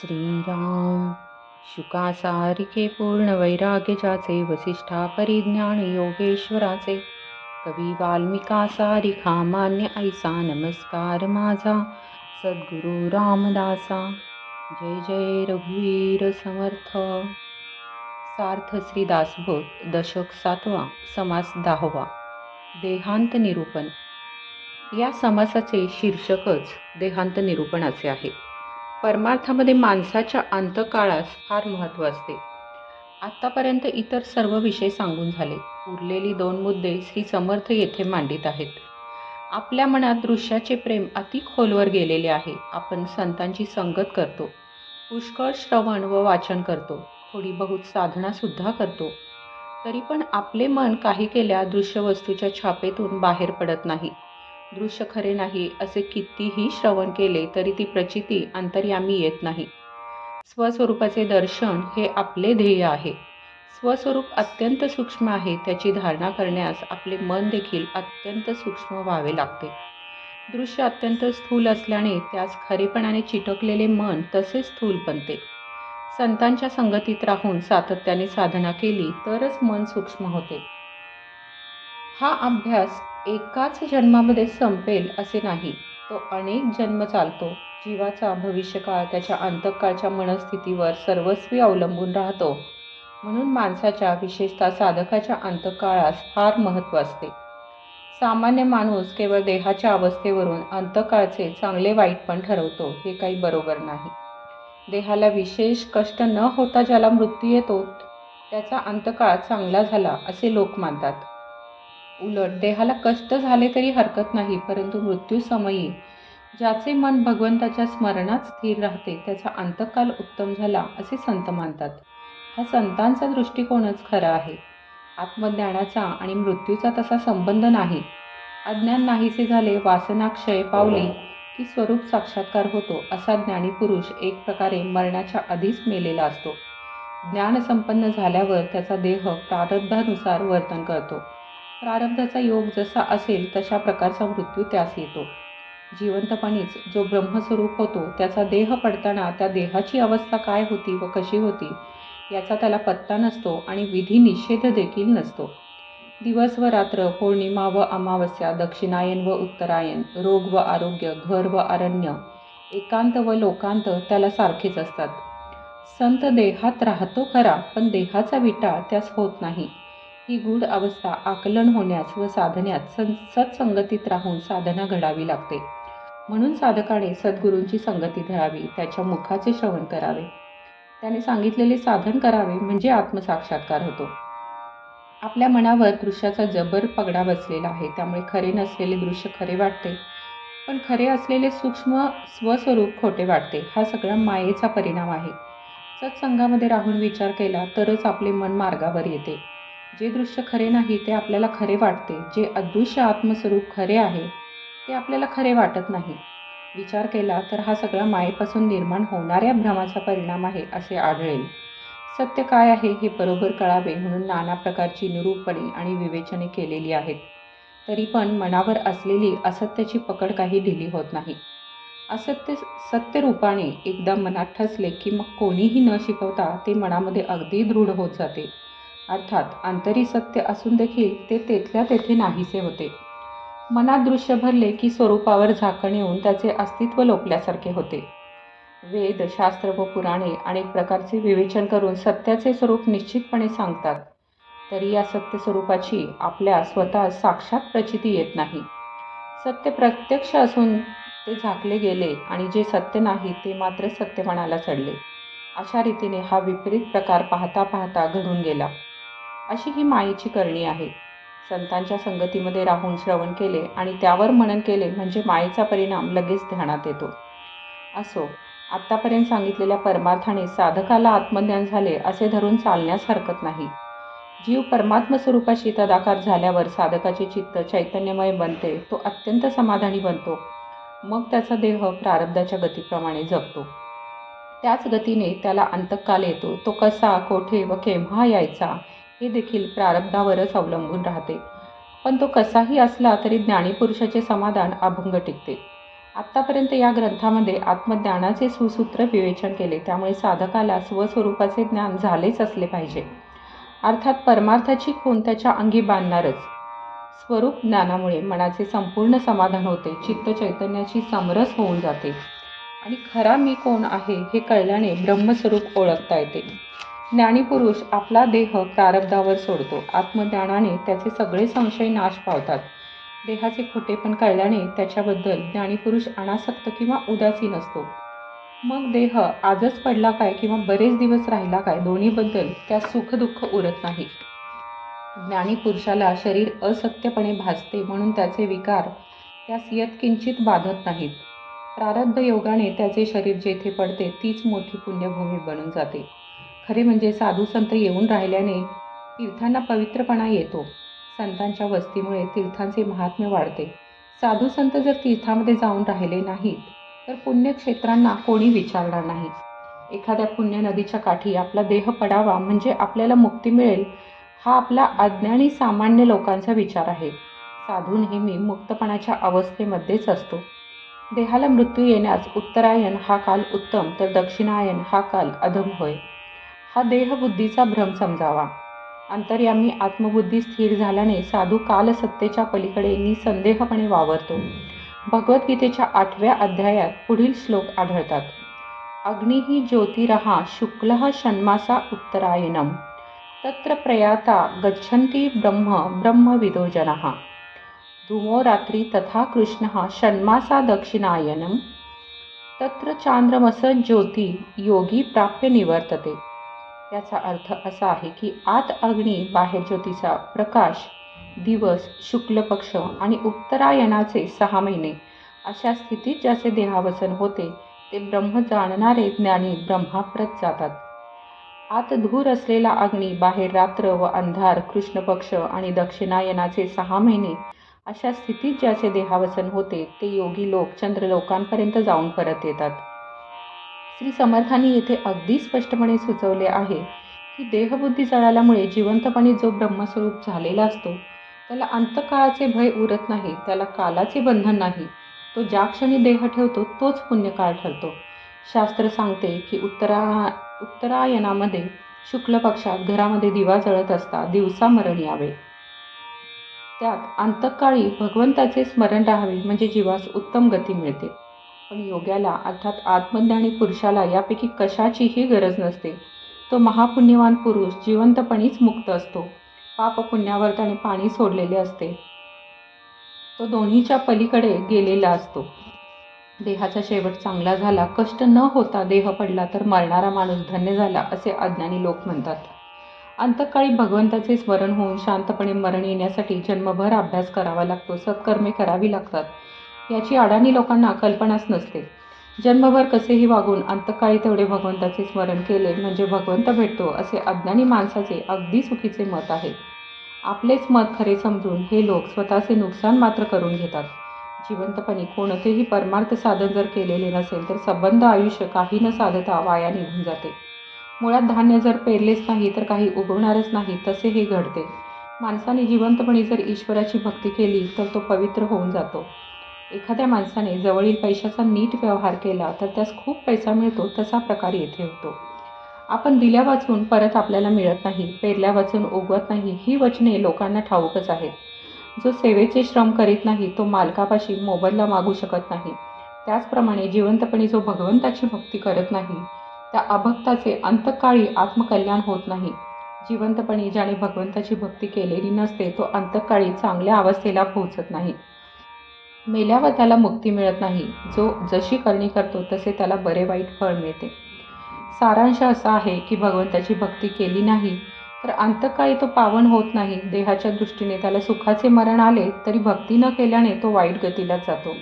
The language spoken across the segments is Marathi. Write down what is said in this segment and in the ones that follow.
श्रीराम। शुकासारिके पूर्ण वैराग्यजाचे वसिष्ठा परिज्ञान योगेश्वराचे। कवी वाल्मिका सारिखा मान्य ऐसा नमस्कार माझा सद्गुरु रामदासा। जय जय रघुवीर समर्थ। सार्थ श्री दासबोध दशक सातवा समास दहावा। देहांत निरूपण। या समासाचे शीर्षकच देहांत निरूपणाचे आहे. परमार्थामध्ये माणसाच्या अंतकाळास फार महत्त्व असते. आत्तापर्यंत इतर सर्व विषय सांगून झाले. उरलेली दोन मुद्दे श्री समर्थ येथे मांडित आहेत. आपल्या मनात दृश्याचे प्रेम अति खोलवर गेलेले आहे. आपण संतांची संगत करतो. पुष्कळ श्रवण व वाचन करतो. थोडी बहुत साधनासुद्धा करतो. तरी पण आपले मन काही केल्या दृश्यवस्तूच्या छापेतून बाहेर पडत नाही. दृश्य खरे नाही असे कितीही श्रवण केले तरी ती प्रचिती अंतर्यामी येत नाही. स्वस्वरूपाचे दर्शन हे आपले ध्येय आहे. स्वस्वरूप अत्यंत सूक्ष्म आहे त्याची धारणा करण्यास आपले मन देखील अत्यंत सूक्ष्म व्हावे लागते. दृश्य अत्यंत स्थूल असल्याने त्यास खरेपणाने चिटकलेले मन तसे स्थूल बनते. संतांच्या संगतीत राहून सातत्याने साधना केली तरच मन सूक्ष्म होते. हा अभ्यास एकाच जन्मामध्ये संपेल असे नाही. तो अनेक जन्म चालतो. जीवाचा भविष्यकाळ त्याच्या अंतकाळच्या मनस्थितीवर सर्वस्वी अवलंबून राहतो. म्हणून माणसाच्या विशेषतः साधकाच्या अंतकाळास फार महत्त्व असते. सामान्य माणूस केवळ देहाच्या अवस्थेवरून अंतकाळचे चांगले वाईट पण ठरवतो हे काही बरोबर नाही. देहाला विशेष कष्ट न होता ज्याला मृत्यू येतो त्याचा अंतकाळ चांगला झाला असे लोक मानतात. उलट देहाला कष्ट झाले तरी हरकत नाही परंतु मृत्यूसमयी ज्याचे मन भगवंताच्या स्मरणात स्थिर राहते त्याचा अंतकाल उत्तम झाला असे संत मानतात. हा संतांचा दृष्टिकोनच खरा आहे. आत्मज्ञानाचा आणि मृत्यूचा तसा संबंध नाही. अज्ञान नाहीसे झाले वासनाक्षय पावले की स्वरूप साक्षात्कार होतो असा ज्ञानी पुरुष एक प्रकारे मरणाच्या आधीच मेलेला असतो. ज्ञान संपन्न झाल्यावर त्याचा देह प्रारब्धानुसार वर्तन करतो. प्रारब्धाचा योग जसा असेल तशा प्रकारचा मृत्यू त्यास येतो. जिवंतपणीच जो ब्रह्मस्वरूप होतो त्याचा देह पडताना त्या देहाची अवस्था काय होती व कशी होती याचा त्याला पत्ता नसतो आणि विधी निषेध देखील नसतो. दिवस व रात्र पौर्णिमा व अमावस्या दक्षिणायन व उत्तरायन रोग व आरोग्य घर व अरण्य एकांत व लोकांत त्याला सारखेच असतात. संत देहात राहतो खरा पण देहाचा विटा त्यास होत नाही. ही गूढ अवस्था आकलन होण्यास व साधण्यात सं सत्संगतीत राहून साधना घडावी लागते. म्हणून साधकाने सद्गुरूंची संगती धरावी त्याच्या मुखाचे श्रवण करावे. त्याने सांगितलेले साधन करावे म्हणजे आत्मसाक्षात्कार होतो. आपल्या मनावर दृश्याचा जबर पगडा बसलेला आहे त्यामुळे खरे नसलेले दृश्य खरे वाटते. पण खरे असलेले सूक्ष्म स्वस्वरूप खोटे वाटते हा सगळा मायेचा परिणाम आहे. सत्संगामध्ये राहून विचार केला तरच आपले मन मार्गावर येते. जे दृश्य खरे नाही ते आपल्याला खरे वाटते. जे अदृश्य आत्मस्वरूप खरे आहे ते आपल्याला खरे वाटत नाही. विचार केला तर हा सगळा मायेपासून निर्माण होणाऱ्या भ्रमाचा परिणाम आहे असे आढळेल. सत्य काय आहे हे बरोबर कळावे म्हणून नाना प्रकारची निरूपणे आणि विवेचने केलेली आहेत. तरी पण मनावर असलेली असत्याची पकड काही ढिली होत नाही. असत्य सत्य रूपाने एकदा मनात ठसले की मग कोणीही न शिकवता ते मनामध्ये अगदी दृढ होत जाते. अर्थात आंतरी सत्य असून देखील ते तेथल्या तेथे नाहीसे होते. मनात दृश्य भरले की स्वरूपावर झाकण येऊन त्याचे अस्तित्व लोपल्यासारखे होते. वेद शास्त्र व पुराणे अनेक प्रकारचे विवेचन करून सत्याचे स्वरूप निश्चितपणे सांगतात. तरी या सत्य स्वरूपाची आपल्या स्वतः साक्षात प्रचिती येत नाही. सत्य प्रत्यक्ष असून ते झाकले गेले आणि जे सत्य नाही ते मात्र सत्यपणाला चढले. अशा रीतीने हा विपरीत प्रकार पाहता पाहता घडून गेला. अशी ही मायेची करणी आहे. संतांच्या संगतीमध्ये राहून श्रवण केले आणि त्यावर मनन केले म्हणजे मायेचा परिणाम लगेच ध्यानात येतो. असो आत्तापर्यंत सांगितलेल्या परमार्थाने साधकाला आत्मज्ञान झाले असे धरून चालण्यास हरकत नाही. जीव परमात्म स्वरूपाशी तदाकार झाल्यावर साधकाचे चित्त चैतन्यमय बनते तो अत्यंत समाधानी बनतो. मग त्याचा देह प्रारब्धाच्या गतीप्रमाणे जगतो. त्याच गतीने त्याला अंतकाल येतो तो कसा कोठे व केव्हा यायचा हे देखील प्रारब्धावरच अवलंबून राहते. पण तो कसाही असला तरी ज्ञानीपुरुषाचे समाधान अभंग टिकते. आत्तापर्यंत या ग्रंथामध्ये आत्मज्ञानाचे सुसूत्र विवेचन केले त्यामुळे साधकाला स्वस्वरूपाचे ज्ञान झालेच असले पाहिजे. अर्थात परमार्थाची खूण त्याच्या अंगी बांधणारच. स्वरूप ज्ञानामुळे मनाचे संपूर्ण समाधान होते चित्त चैतन्याची समरस होऊन जाते. आणि खरा मी कोण आहे हे कळल्याने ब्रह्मस्वरूप ओळखता येते. ज्ञानीपुरुष आपला देह प्रारब्धावर सोडतो. आत्मज्ञानाने त्याचे सगळे संशय नाश पावतात. देहाचे खोटेपण कळल्याने त्याच्याबद्दल ज्ञानीपुरुष अनासक्त किंवा उदासीन असतो मग देह आजच पडला काय किंवा बरेच दिवस राहिला काय दोन्हीबद्दल त्या सुखदुःख उरत नाही. ज्ञानीपुरुषाला शरीर असत्यपणे भासते म्हणून त्याचे विकार त्यास यत्किंचित बाधत नाहीत. प्रारब्ध योगाने त्याचे शरीर जेथे पडते तीच मोठी पुण्यभूमी बनून जाते. खरे म्हणजे साधू संत येऊन राहिल्याने तीर्थांना पवित्रपणा येतो. संतांच्या वस्तीमुळे तीर्थांचे महात्म्य वाढते. साधू संत जर तीर्थामध्ये जाऊन राहिले नाहीत तर पुण्यक्षेत्रांना कोणी विचारणार नाही. एखाद्या पुण्य नदीच्या काठी आपला देह पडावा म्हणजे आपल्याला मुक्ती मिळेल हा आपला अज्ञानी सामान्य लोकांचा विचार आहे. साधू नेहमी मुक्तपणाच्या अवस्थेमध्येच असतो. देहाला मृत्यू येण्यास उत्तरायण हा काल उत्तम तर दक्षिणायन हा काल अधम होय. हा देहबुद्धीचा भ्रम समजावा. अंतर्यामी आत्मबुद्धी स्थिर झाल्याने साधू कालसत्तेच्या पलीकडे निसंदेहपणे वावरतो. भगवद्गीतेच्या आठव्या अध्यायात पुढील श्लोक आढळतात. अग्निही ज्योतिरहा शुक्ल षण्मासा उत्तरायणम। तत्र प्रयाता गच्छन्ति ब्रह्म ब्रह्मविदोजनः धूमो रात्री तथा कृष्ण षण्मासा दक्षिणायनं तत्र चांद्रमस ज्योती योगी प्राप्य निवर्तते। याचा अर्थ असा आहे की आत अग्नी बाहेर ज्योतीचा प्रकाश दिवस शुक्ल पक्ष आणि उत्तरायणाचे सहा महिने. अशा स्थितीत ज्याचे देहावसन होते ते ब्रह्म जाणणारे ज्ञानी ब्रह्माप्रत जातात. आत धूर असलेला अग्नी बाहेर रात्र व अंधार कृष्ण पक्ष आणि दक्षिणायनाचे सहा महिने अशा स्थितीत ज्याचे देहावसन होते ते योगी लोक चंद्रलोकांपर्यंत जाऊन परत येतात. श्री समर्थांनी येथे अगदी स्पष्टपणे सुचवले आहे की देहबुद्धी जळाल्यामुळे जिवंतपणे जो ब्रह्मस्वरूप झालेला असतो त्याला अंतकाळाचे भय उरत नाही त्याला कालाचे बंधन नाही. तो ज्या क्षणी देह ठेवतो तोच पुण्यकाळ ठरतो. शास्त्र सांगते की उत्तरा उत्तरायणामध्ये शुक्ल पक्षात घरामध्ये दिवा जळत असता दिवसा मरण यावे. त्यात अंतकाळी भगवंताचे स्मरण राहावे म्हणजे जीवास उत्तम गती मिळते. पण योग्याला अर्थात आत्मज्ञानी पुरुषाला यापैकी कशाचीही गरज नसते. तो महापुण्यवान पुरुष जिवंतपणीच मुक्त असतो. पाप पुण्यावर त्याने पाणी सोडलेले असते. तो दोन्हीच्या पलीकडे गेलेला असतो. देहाचा शेवट चांगला झाला कष्ट न होता देह पडला तर मरणारा माणूस धन्य झाला असे अज्ञानी लोक म्हणतात. अंतकाळी भगवंताचे स्मरण होऊन शांतपणे मरण येण्यासाठी जन्मभर अभ्यास करावा लागतो सत्कर्मे करावी लागतात. याची अडाणी लोकांना कल्पनाच नसते. जन्मभर कसेही वागून अंतकाळी तेवढे भगवंताचे स्मरण केले म्हणजे भगवंत भेटतो असे अज्ञानी माणसाचे अगदी चुकीचे मत आहे. आपलेच मत खरे समजून हे लोक स्वतःचे नुकसान मात्र करून घेतात. जिवंतपणी कोणतेही परमार्थ साधन जर केलेले नसेल तर संबंध आयुष्य काही न साधता वाया निघून जाते. मुळात धान्य जर पेरलेच नाही तर काही उगवणारच नाही तसे हे घडते. माणसाने जिवंतपणे जर ईश्वराची भक्ती केली तर तो पवित्र होऊन जातो. एखाद्या माणसाने जवळील पैशाचा नीट व्यवहार केला तर त्यास खूप पैसा मिळतो तसा प्रकार येथे होतो. आपण दिल्या वाचून परत आपल्याला मिळत नाही पेरल्या वाचून उगवत नाही ही वचने लोकांना ठाऊकच आहेत. जो सेवेचे श्रम करीत नाही तो मालकापाशी मोबदला मागू शकत नाही. त्याचप्रमाणे जिवंतपणे जो भगवंताची भक्ती करत नाही त्या अभक्ताचे अंतकाळी आत्मकल्याण होत नाही. जिवंतपणे ज्याने भगवंताची भक्ती केलेली नसते तो अंतकाळी चांगल्या अवस्थेला पोहोचत नाही. मेल्यावर त्याला मुक्ती मिळत नाही. जो जशी करणी करतो तसे त्याला बरे वाईट फळ मिळते. सारांश असा आहे की भगवंताची भक्ती केली नाही तर अंतकाळी तो पावन होत नाही. देहाच्या दृष्टीने त्याला सुखाचे मरण आले तरी भक्ती न केल्याने तो वाईट गतीला जातो.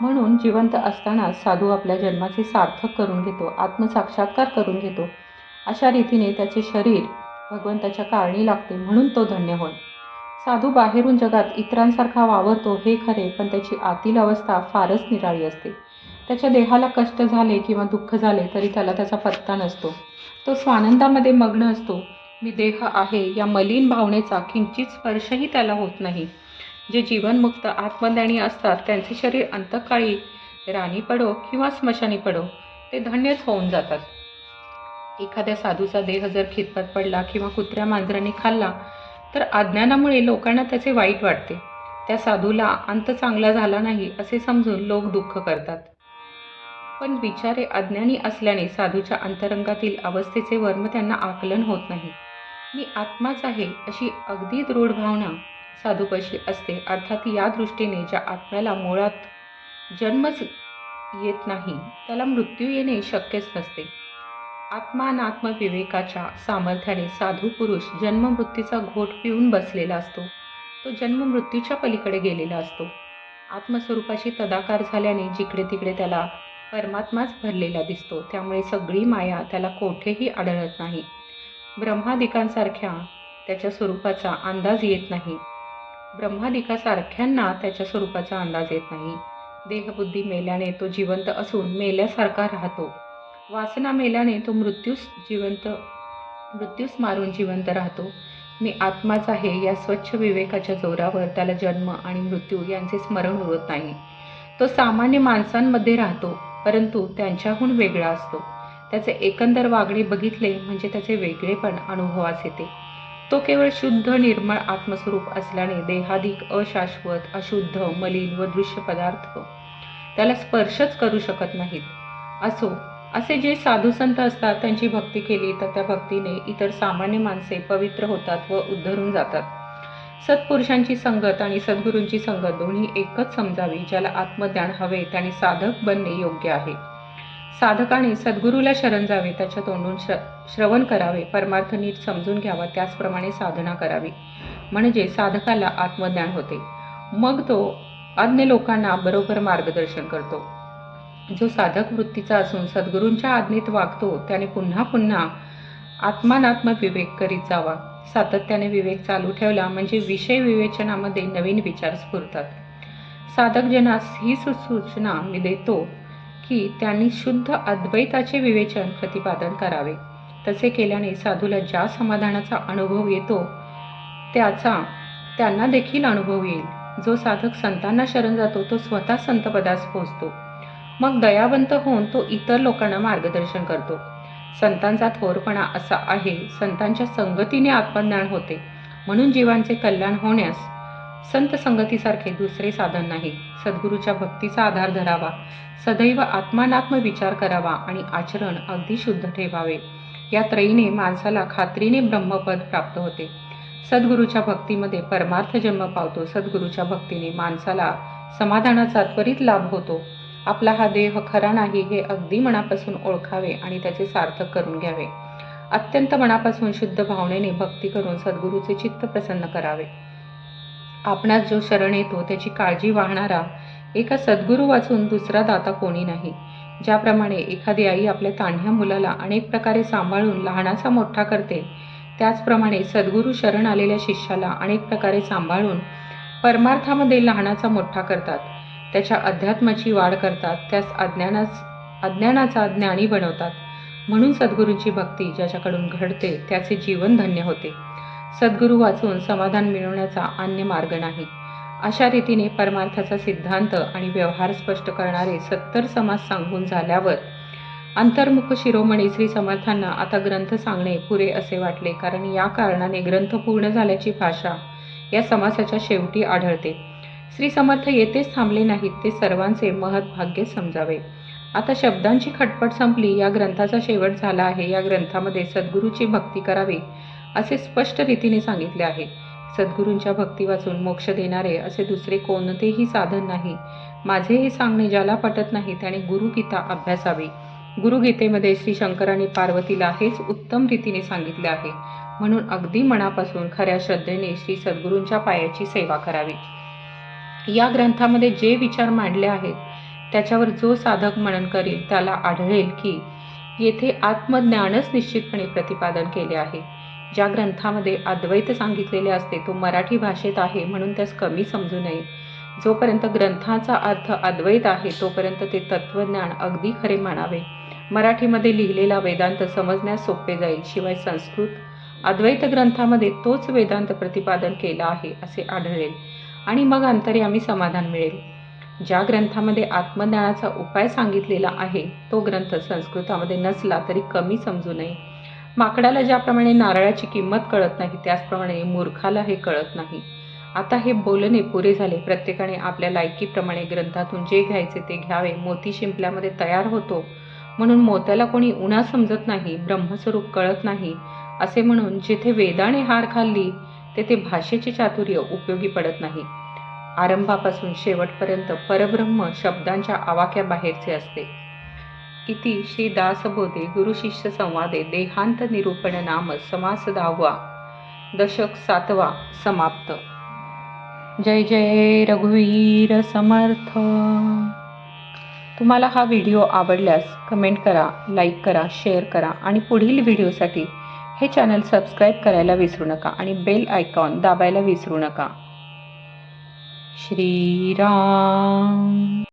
म्हणून जिवंत असताना साधू आपल्या जन्माचे सार्थक करून घेतो आत्मसाक्षात्कार करून घेतो. अशा रीतीने त्याचे शरीर भगवंताच्या कारणी लागते म्हणून तो धन्य होय. साधू बाहेरून जगात इतरांसारखा वावरतो हे खरे पण त्याची आतील अवस्था फारच निराळी असते. त्याच्या देहाला कष्ट झाले किंवा दुःख झाले तरी त्याला त्याचा पत्ता नसतो. तो स्वानंदामध्ये मग्न असतो. मी देह आहे या मलिन भावनेचा किंचित स्पर्शही त्याला होत नाही. जे जीवनमुक्त आत्मज्ञानी असतात त्यांचे शरीर अंतकाळी राणी पडो किंवा स्मशानी पडो ते धन्यच होऊन जातात. एखाद्या साधूचा देह जर खितपत पडला किंवा कुत्र्या मांजराने खाल्ला तर अज्ञानामुळे लोकांना त्याचे वाईट वाटते. त्या साधूला अंत चांगला झाला नाही असे समजून लोक दुःख करतात. पण विचारे अज्ञानी असल्याने साधूच्या अंतरंगातील अवस्थेचे वर्म त्यांना आकलन होत नाही. मी आत्माच आहे अशी अगदी दृढ भावना साधूपाशी असते. अर्थात या दृष्टीने ज्या आत्म्याला मुळात जन्मच येत नाही त्याला मृत्यू येणे शक्यच नसते. आत्मानात्मविवेकाच्या सामर्थ्याने साधू पुरुष जन्ममृत्यूचा घोट पिऊन बसलेला असतो. तो जन्म मृत्यूच्या पलीकडे गेलेला असतो. आत्मस्वरूपाशी तदाकार झाल्याने जिकडे तिकडे त्याला परमात्माच भरलेला दिसतो. त्यामुळे सगळी माया त्याला कोठेही आढळत नाही. ब्रह्मादिकांसारख्या त्याच्या स्वरूपाचा अंदाज येत नाही. ब्रह्मादिकासारख्यांना त्याच्या स्वरूपाचा अंदाज येत नाही. देहबुद्धी मेल्याने तो जिवंत असून मेल्यासारखा राहतो. वासना मेल्याने तो मृत्यूस जिवंत मृत्यूस मारून जिवंत राहतो. मी आत्माच आहे या स्वच्छ विवेकाच्या जोरावर त्याला जन्म आणि मृत्यू यांचे स्मरण उरत नाही. तो सामान्य माणसांमध्ये राहतो परंतु त्यांच्याहून वेगळा असतो. त्याचे एकंदर वागणे बघितले म्हणजे त्याचे वेगळेपण अनुभवास येते. तो केवळ शुद्ध निर्मळ आत्मस्वरूप असल्याने देहाधिक अशाश्वत अशुद्ध मलिन व दृश्य पदार्थ त्याला स्पर्शच करू शकत नाहीत. असो असे जे साधू संत असतात त्यांची भक्ती केली तर त्या भक्तीने इतर सामान्य माणसे पवित्र होतात व उद्धरून जातात. सत्पुरुषांची संगत आणि सद्गुरूंची संगत दोन्ही एकच समजावी ज्याला आत्मज्ञान हवे त्याने साधक बनणे योग्य आहे. साधकाने सद्गुरूला शरण जावे त्याच्या तोंडून श्र श्रवण करावे परमार्थ नीट समजून घ्यावा त्याचप्रमाणे साधना करावी. म्हणजे साधकाला आत्मज्ञान होते. मग तो अन्य लोकांना बरोबर मार्गदर्शन करतो. जो साधक वृत्तीचा असून सद्गुरूंच्या आज्ञेत वागतो त्याने पुन्हा पुन्हा आत्मानात्म विवेक करीत जावा. सातत्याने विवेक चालू ठेवला म्हणजे विषय विवेचनामध्ये नवीन विचार स्फुरतात. साधक जनास ही सुसूचना मी देतो की त्यांनी शुद्ध अद्वैताचे विवेचन प्रतिपादन करावे. तसे केल्याने साधूला ज्या समाधानाचा अनुभव येतो त्याचा त्यांना देखील अनुभव येईल. जो साधक संतांना शरण जातो तो स्वतः संतपदास पोचतो मग दयावंत होऊन तो इतर लोकांना मार्गदर्शन करतो. संतांचा थोरपणा असा आहे संतांच्या संगतीने आत्मज्ञान होते. म्हणून जीवांचे कल्याण होण्यास संत संगतीसारखे दुसरे साधन नाही. सद्गुरूच्या भक्तीचा आधार धरावा सदैव आत्मानात्म विचार करावा आणि आचरण अगदी शुद्ध ठेवावे. या त्रयीने माणसाला खात्रीने ब्रह्मपद प्राप्त होते. सद्गुरूच्या भक्तीमध्ये परमार्थ जन्म पावतो. सद्गुरूच्या भक्तीने माणसाला समाधानाचा त्वरित लाभ होतो. आपला हा देह खरा नाही हे अगदी मनापासून ओळखावे आणि त्याचे सार्थक करून घ्यावे. अत्यंत मनापासून शुद्ध भावनेने भक्ती करून सद्गुरूचे चित्त प्रसन्न करावे. आपणास जो शरण येतो त्याची काळजी वाहणारा एका सद्गुरू वाचून दुसरा दाता कोणी नाही. ज्याप्रमाणे एखादी आई आपल्या तान्ह्या मुलाला अनेक प्रकारे सांभाळून लहानाचा मोठा करते त्याचप्रमाणे सद्गुरू शरण आलेल्या शिष्याला अनेक प्रकारे सांभाळून परमार्थामध्ये लहानाचा मोठा करतात. त्याच्या अध्यात्माची वाढ करतात त्यास अज्ञानाच अज्ञानाचा ज्ञानी बनवतात. म्हणून सद्गुरूंची भक्ती ज्याच्याकडून घडते त्याचे जीवन धन्य होते. सद्गुरू वाचून समाधान मिळवण्याचा अन्य मार्ग नाही. अशा रीतीने परमार्थाचा सिद्धांत आणि व्यवहार स्पष्ट करणारे सत्तर समाज सांगून झाल्यावर अंतर्मुख शिरोमणी श्री समर्थांना आता ग्रंथ सांगणे पुरे असे वाटले कारण या कारणाने ग्रंथ पूर्ण झाल्याची भाषा या समासाच्या शेवटी आढळते. श्री समर्थ येथेच थांबले नाहीत ते सर्वांचे महत्भाग्य समजावे. आता शब्दांची खटपट संपली या ग्रंथाचा शेवट झाला आहे. या ग्रंथामध्ये सद्गुरूची भक्ती करावी असे स्पष्ट रीतीने सांगितले आहे. सद्गुरूंच्या भक्ती वाचून मोक्ष देणारे असे दुसरे कोणतेही साधन नाही. माझे हे सांगणे ज्याला पटत नाही त्याने गुरुगीता अभ्यासावी. गुरुगीतेमध्ये श्री शंकराने पार्वतीला हेच उत्तम रीतीने सांगितले आहे. म्हणून अगदी मनापासून खऱ्या श्रद्धेने श्री सद्गुरूंच्या पायाची सेवा करावी. या ग्रंथामध्ये जे विचार मांडले आहेत त्याच्यावर जो साधक मनन करील त्याला आढळेल की येथे आत्मज्ञानच निश्चितपणे प्रतिपादन केले आहे. ज्या ग्रंथामध्ये अद्वैत सांगितलेले असते तो मराठी भाषेत आहे म्हणून त्यास कमी समजू नये. जोपर्यंत ग्रंथाचा अर्थ अद्वैत आहे तोपर्यंत ते तत्त्वज्ञान अगदी खरे मानावे. मराठीमध्ये लिहिलेला वेदांत समजण्यास सोपे जाईल शिवाय संस्कृत अद्वैत ग्रंथामध्ये तोच वेदांत प्रतिपादन केला आहे असे आढळेल. आणि मग अंतर्यामी समाधान मिळेल. ज्या ग्रंथामध्ये आत्मज्ञानाचा उपाय सांगितलेला आहे तो ग्रंथ संस्कृतामध्ये नसला तरी कमी समजू नये. माकडाला ज्याप्रमाणे नारळाची किंमत कळत नाही त्याचप्रमाणे मूर्खाला हे कळत नाही. आता हे बोलणे पुरे झाले. प्रत्येकाने आपल्या लायकीप्रमाणे ग्रंथातून जे घ्यायचे ते घ्यावे. मोती शिंपल्यामध्ये तयार होतो. म्हणून मोत्याला कोणी उन्हा समजत नाही ब्रह्मस्वरूप कळत नाही असे म्हणून जिथे वेदाने हार खाल्ली तेथे भाषेचे चातुर्य उपयोगी पडत नाही. आरंभापासून शेवटपर्यंत परब्रह्म शब्दांच्या आवाक्याबाहेरचे असते. इति श्री दासबोधे गुरुशिष्य संवादे देहांत निरूपण नाम समास दहावा दशक सातवा समाप्त. जय जय रघुवीर समर्थ. तुम्हाला हा व्हिडिओ आवडल्यास कमेंट करा लाईक करा शेअर करा आणि पुढील व्हिडिओसाठी हे चॅनल सबस्क्राईब करायला विसरू नका आणि बेल आयकॉन दाबायला विसरू नका. श्रीराम.